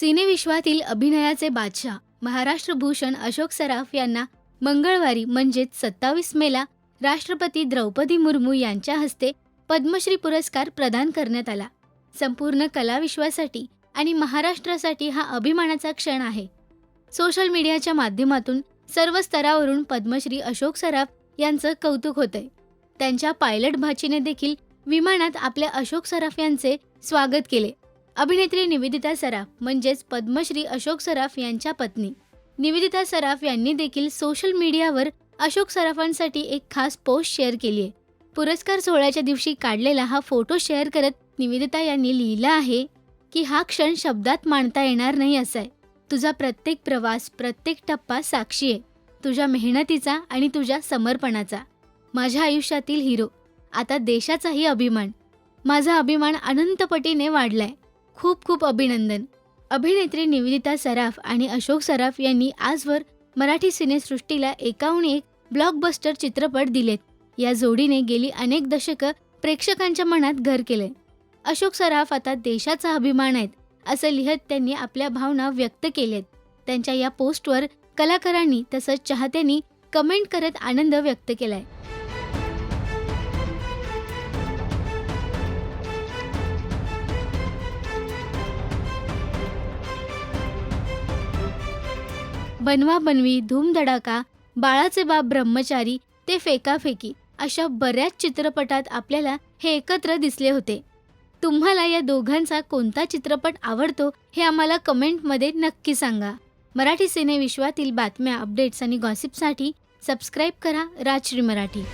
सिनेविश्वातील अभिनयाचे बादशाह महाराष्ट्र भूषण अशोक सराफ यांना मंगळवारी म्हणजेच सत्तावीस मेला राष्ट्रपती द्रौपदी मुर्मू यांच्या हस्ते पद्मश्री पुरस्कार प्रदान करण्यात आला. संपूर्ण कलाविश्वासाठी आणि महाराष्ट्रासाठी हा अभिमानाचा क्षण आहे. सोशल मीडियाच्या माध्यमातून सर्व स्तरावरून पद्मश्री अशोक सराफ यांचं कौतुक होतंय. त्यांच्या पायलट भाचीने देखील विमानात आपल्या अशोक सराफ यांचे स्वागत केले. अभिनेत्री निवेदिता सराफ म्हणजेच पद्मश्री अशोक सराफ यांच्या पत्नी. निवेदिता सराफ यांनी देखील सोशल मीडियावर अशोक सराफांसाठी एक खास पोस्ट शेअर केली आहे. पुरस्कार सोहळ्याच्या दिवशी काढलेला हा फोटो शेअर करत निवेदिता यांनी लिहिलं आहे की हा क्षण शब्दात मांडता येणार नाही असा आहे तुझा प्रत्येक प्रवास प्रत्येक टप्पा साक्षी आहे. तुझ्या मेहनतीचा आणि तुझ्या समर्पणाचा. माझ्या आयुष्यातील हिरो आता देशाचाही अभिमान. माझा अभिमान अनंतपटीने वाढलाय. खूप खूप अभिनंदन. अभिनेत्री निवेदिता सराफ आणि अशोक सराफ यांनी आजवर मराठी सिनेसृष्टीला एकाहून एक ब्लॉकबस्टर चित्रपट दिलेत. या जोडीने गेली अनेक दशकं प्रेक्षकांच्या मनात घर केलंय. अशोक सराफ आता देशाचा अभिमान आहेत असं लिहत त्यांनी आपल्या भावना व्यक्त केल्यात. त्यांच्या या पोस्टवर कलाकारांनी तसंच चाहत्यांनी कमेंट करत आनंद व्यक्त केलाय. बनवा बनवी धूमधडाका बाळाचे बाप ब्रह्मचारी ते फेकाफेकी अशा बऱ्याच चित्रपटात आपल्याला हे एकत्र दिसले होते. तुम्हाला या दोघांचा कोणता चित्रपट आवडतो हे आम्हाला कमेंटमध्ये नक्की सांगा. मराठी सिनेविश्वातील बातम्या अपडेट्स आणि गॉसिपसाठी सबस्क्राईब करा राजश्री मराठी.